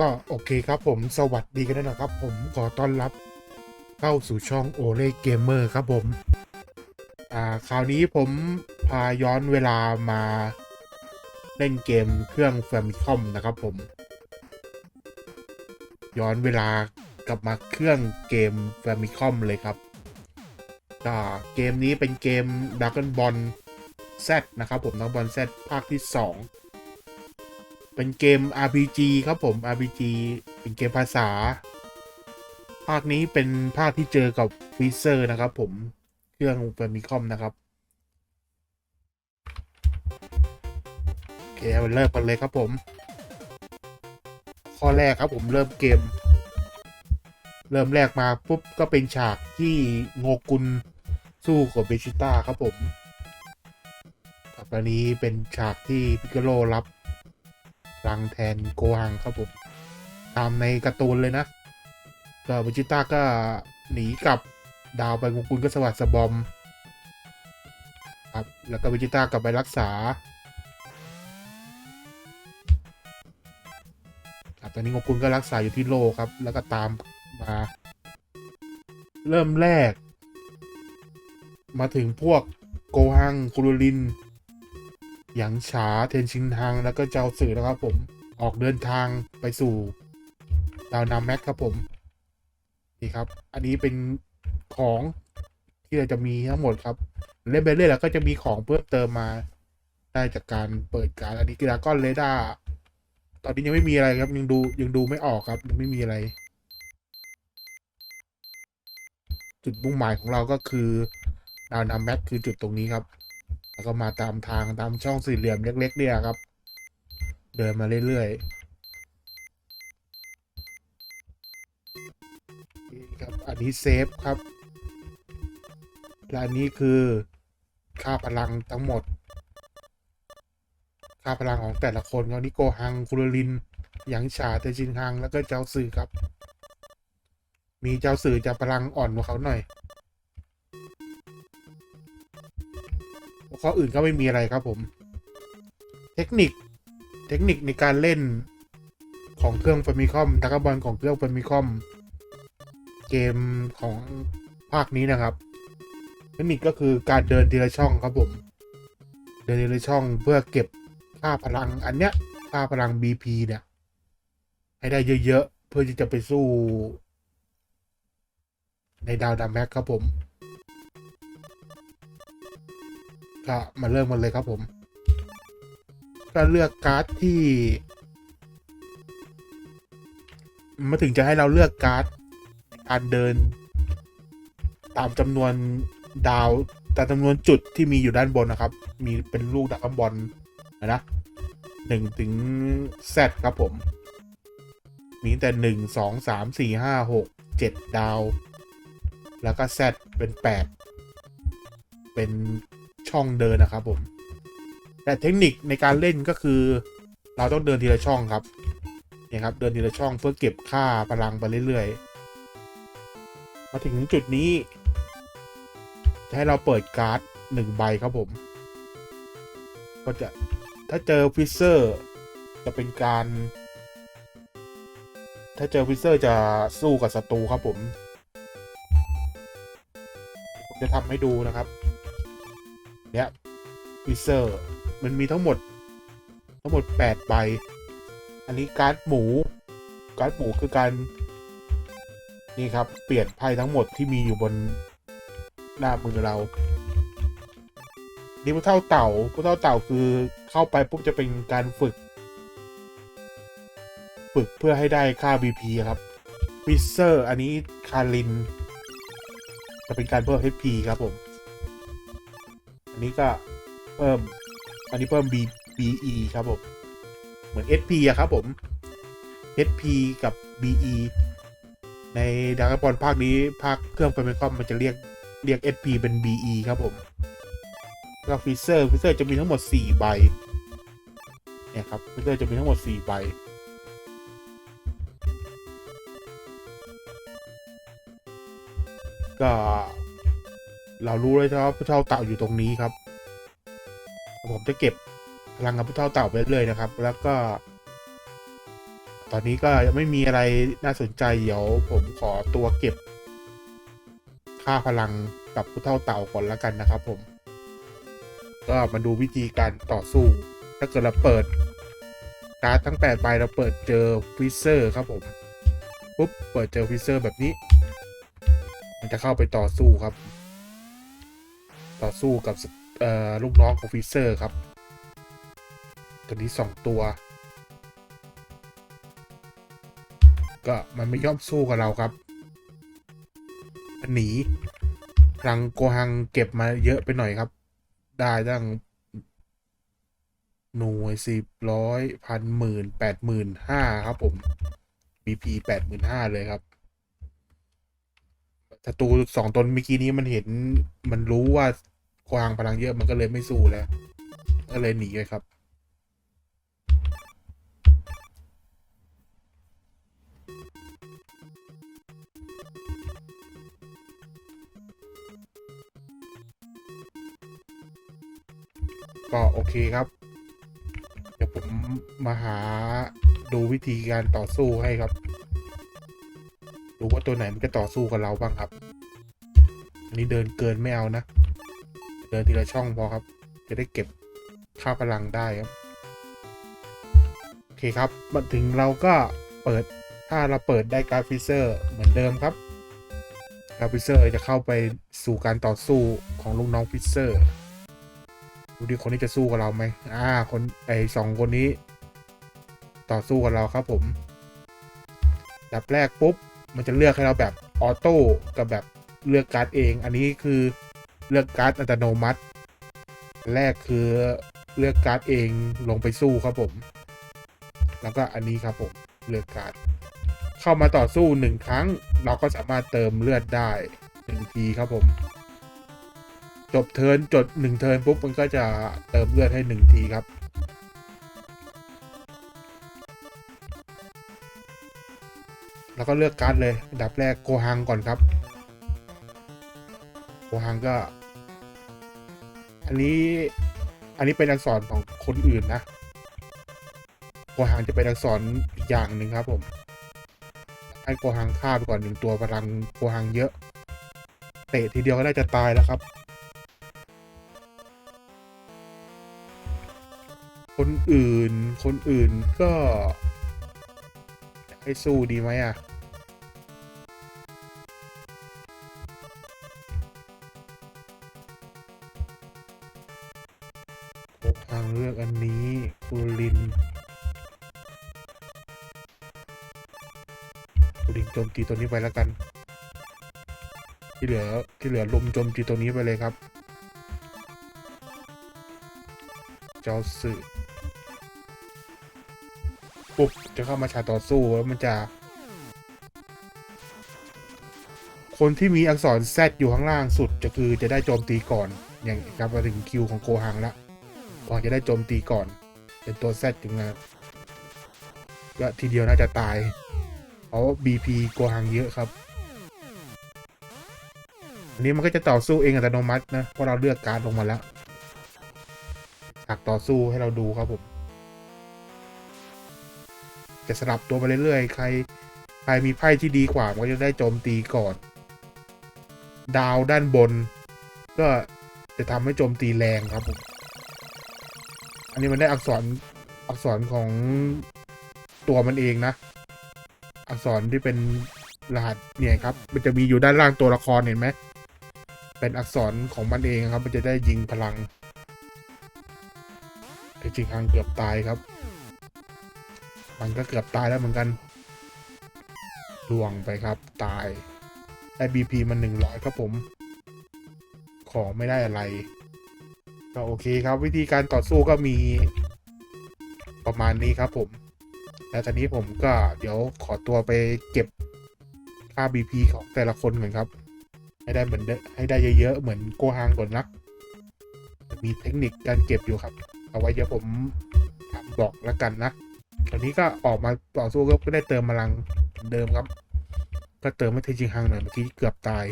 ก็โอเคครับผมสวัสดีกันด้วยนะครับ ผมขอต้อนรับเข้าสู่ช่องโอเล่เกมเมอร์ครับผม อ่าคราวนี้ผมพาย้อนเวลามาเล่นเกมเครื่อง f a m i c o m นะครับผม ย้อนเวลากลับมาเครื่องเกม f a m i c o m เลยครับก็เกมนี้เป็นเกม Dragon Ball Z นะครับผม Dragon Ball Z ภาคที่ 2 เป็นเกม RPG ครับผม RPG เป็นเกมภาษา ภาคนี้เป็นภาคที่เจอกับฟีเซอร์นะครับผม เครื่อง f a m i c o m นะครับ โอเคเอาเริ่มกันเลยครับผม ข้อแรกครับผมเริ่มเกม เริ่มแรกมาปุ๊บ ก็เป็นฉากที่โงกุลสู้กับเบชิต้าครับผมตอไปนี้เป็นฉากที่พิกโลรับ รังแทนโกฮังครับผม ตามในการ์ตูนเลยนะก็เบจิต้าก็หนีกับดาวไปโงกุลก็สวัสดสบอม ครับ แล้วก็เบจิต้ากลับไปรักษาครับตอนนี้งกุลก็รักษาอยู่ที่โลครับ แล้วก็ตามมา เริ่มแรก มาถึงพวกโกฮังคุรุลิน หยางฉาเทนชินทังแล้วก็เจ้าสื่อนะครับผมออกเดินทางไปสู่ดาวนาแม็กครับผมนี่ครับ อันนี้เป็นของที่เราจะมีทั้งหมดครับ เล่นไปเรื่อยแล้วก็จะมีของเพิ่มเติมมาได้จากการเปิดการอันนี้คือดากอนเรดาร์ตอนนี้ยังไม่มีอะไรครับยังดูยังดูไม่ออกครับยังไม่มีอะไร จุดมุ่งหมายของเราก็คือดาวนาแม็กคือจุดตรงนี้ครับ ก็มาตามทางตามช่องสี่เหลี่ยมเล็ก ๆ เนี่ยครับ เดินมาเรื่อยๆนี่ครับอันนี้เซฟครับและอันนี้คือค่าพลังทั้งหมด ค่าพลังของแต่ละคนเขานิโกฮังคุรลินหยางฉาเตจินฮังแล้วก็เจ้าสื่อครับ มีเจ้าสื่อจะพลังอ่อนกว่าเขาหน่อย ข้ออื่นก็ไม่มีอะไรครับผม เทคนิค เทคนิคในการเล่นของเครื่องฟามิคอมทักบอลของเครื่องฟามิคอม เกมของภาคนี้นะครับ เทคนิคก็คือการเดินทีละช่องครับผม เดินทีละช่องเพื่อเก็บค่าพลังอันเนี้ย ค่าพลัง BP เนี่ย ให้ได้เยอะๆ เพื่อที่จะไปสู้ ในดาวดาแม็กครับผม ก็มาเริ่มกันเลยครับผม ก็เลือกการ์ดที่มาถึงจะให้เราเลือกการ์ดการเดิน ตามจำนวนดาวตามจำนวนจุดที่มีอยู่ด้านบนนะครับ มีเป็นลูกดักบอลนะนะหนึ่งถึงแซดครับผม มีแต่หนึ่งสองสามสี่ห้าหกเจ็ดดาว แล้วก็แซดเป็นแปดเป็น ช่องเดินนะครับผม แต่เทคนิคในการเล่นก็คือ เราต้องเดินทีละช่องครับเนี่ยครับ เดินทีละช่องเพื่อเก็บค่าพลังไปเรื่อยๆ มาถึงจุดนี้ จะให้เราเปิดการ์ดหนึ่งใบครับผม ก็จะถ้าเจอฟิเซอร์ จะเป็นการ ถ้าเจอฟิเซอร์จะสู้กับศัตรูครับผม ผมจะทำให้ดูนะครับ ฟิเซอร์ มันมีทั้งหมด ทั้งหมด8ใบ อันนี้การ์ดหมู การ์ดหมูคือการ นี่ครับ เปลี่ยนไพ่ทั้งหมดที่มีอยู่บนหน้ามือเรานี่ผู้เท่าเต่าผู้เท่าเต่าคือเข้าไปปุ๊บจะเป็นการฝึก ฝึกเพื่อให้ได้ค่า BP ครับฟิเซอร์ อันนี้คาริน จะเป็นการเพิ่ม HP ครับผม อันนี้ก็ เพิ่ม อันนี้เพิ่ม B BE ครับผม เหมือน SP อะครับผม HP กับ BE ในดาร์กบอลภาคนี้ภาคเครื่องไฟเมคอมมันจะเรียกเรียก SP เป็น BE ครับผมแล้วฟิเซอร์ฟิเซอร์จะมีทั้งหมด 4 ใบ เนี่ยครับฟิเซอร์จะมีทั้งหมด 4 ใบ ก็ เรารู้เลยครับผู้เท่าเต่าอยู่ตรงนี้ครับ ผมจะเก็บพลังกับผู้เท่าเต่าไปเรื่อยนะครับ แล้วก็ ตอนนี้ก็ยังไม่มีอะไรน่าสนใจเดี๋ยวผมขอตัวเก็บ ค่าพลังกับผู้เท่าเต่าก่อนแล้วกันนะครับ ผม ก็มาดูวิธีการต่อสู้ ถ้าเกิดเราเปิดการ์ดทั้ง8ใบเราเปิดเจอฟิเซอร์ครับผมปุ๊บเปิดเจอฟิเซอร์แบบนี้ มันจะเข้าไปต่อสู้ครับ ต่อสู้กับ ลูกน้องของฟิเซอร์ครับ ตัวนี้2ตัว ก็มันไม่ยอมสู้กับเราครับ หนีพลังโกหังเก็บมาเยอะไปหน่อยครับ ได้ตั้งหน่วยสิบร้อยพันหมื่นแปดหมื่นห้าครับผม BP แปดหมื่นห้าเลยครับศัตรูสองตนเมื่อกี้นี้มันเห็นมันรู้ว่า กวางพลังเยอะมันก็เลยไม่สู้แล้ว ก็เลยหนีเลยครับ ก็โอเคครับ เดี๋ยวผมมาหาดูวิธีการต่อสู้ให้ครับ ดูว่าตัวไหนมันจะต่อสู้กับเราบ้างครับ อันนี้เดินเกินไม่เอานะ เดินทีละช่องพอครับ จะได้เก็บค่าพลังได้ครับ โอเคครับ มาถึงเราก็เปิดถ้าเราเปิดได้การฟิเซอร์เหมือนเดิมครับการฟิเซอร์จะเข้าไปสู่การต่อสู้ของลูกน้องฟิเซอร์ดูดิคนนี้จะสู้กับเราไหมอ่า คนไอสองคนนี้ ต่อสู้กับเราครับผมดับแรกปุ๊บ มันจะเลือกให้เราแบบออโต้กับแบบเลือกการ์ดเอง อันนี้คือ เลือกการ์ดอัตโนมัติ แรกคือเลือกการ์ดเองลงไปสู้ครับผม แล้วก็อันนี้ครับผมเลือกการ์ดเข้ามาต่อสู้หนึ่งครั้ง เราก็สามารถเติมเลือดได้หนึ่งทีครับผม จบเทิร์นจดหนึ่งเทิร์นปุ๊บมันก็จะเติมเลือดให้หนึ่งทีครับแล้วก็เลือกการ์ดเลย อันดับแรกโกฮังก่อนครับ โกฮังก็ อันนี้อันนี้เป็นอักษรของคนอื่นนะโกฮังจะเป็นอักษรอีกอย่างหนึ่งครับผม ให้โกฮังฆ่าไปก่อนหนึ่งตัวพลังโกฮังเยอะ เตะทีเดียวก็ได้จะตายแล้วครับ คนอื่น คนอื่นก็ ให้สู้ดีไหมอะ ลินโจมตีตัวนี้ไปแล้วกัน ที่เหลือที่เหลือลมโจมตีตัวนี้ไปเลยครับ เจ้าสื่อปุ๊บจะเข้ามาชาต่อสู้แล้วมันจะ คนที่มีอักษร Z อยู่ข้างล่างสุดจะคือจะได้โจมตีก่อน อย่างครับมาถึงคิวของโกหังละก่อนจะได้โจมตีก่อน เป็นตัว Z ถึงนะก็ทีเดียวน่าจะตาย BP โกหังเยอะครับอันนี้มันก็จะต่อสู้เองอัตโนมัตินะเพราะเราเลือกการ์ดลงมาแล้วฉากต่อสู้ให้เราดูครับผม จะสลับตัวไปเรื่อยๆ ใคร ใครมีไพ่ที่ดีกว่าก็จะได้โจมตีก่อน ดาวด้านบน ก็จะทำให้โจมตีแรงครับผม อันนี้มันได้อักษรอักษรของตัวมันเองนะ อักษรที่เป็นรหัสเนี่ยครับ มันจะมีอยู่ด้านล่างตัวละครเห็นไหม เป็นอักษรของมันเองครับ มันจะได้ยิงพลังไอ้จิงทางเกือบตายครับ มันก็เกือบตายแล้วเหมือนกันล่วงไปครับ ตายได้ BP มันหนึ่งร้อยครับผม ขอไม่ได้อะไร ก็โอเคครับ วิธีการต่อสู้ก็มีประมาณนี้ครับผม แล้วตอนนี้ผมก็เดี๋ยวขอตัวไปเก็บค่า BP ของแต่ละคนก่อนครับ ให้ได้เหมือนให้ได้เยอะๆ เหมือนโกฮังก่อนนะมีเทคนิคการเก็บอยู่ครับ เอาไว้เดี๋ยวผมบอกแล้วกันนะตอนนี้ก็ออกมาต่อสู้ก็ได้เติมพลังเดิมครับ ก็เติมให้เทจิงฮังหน่อยเมื่อกี้เกือบตาย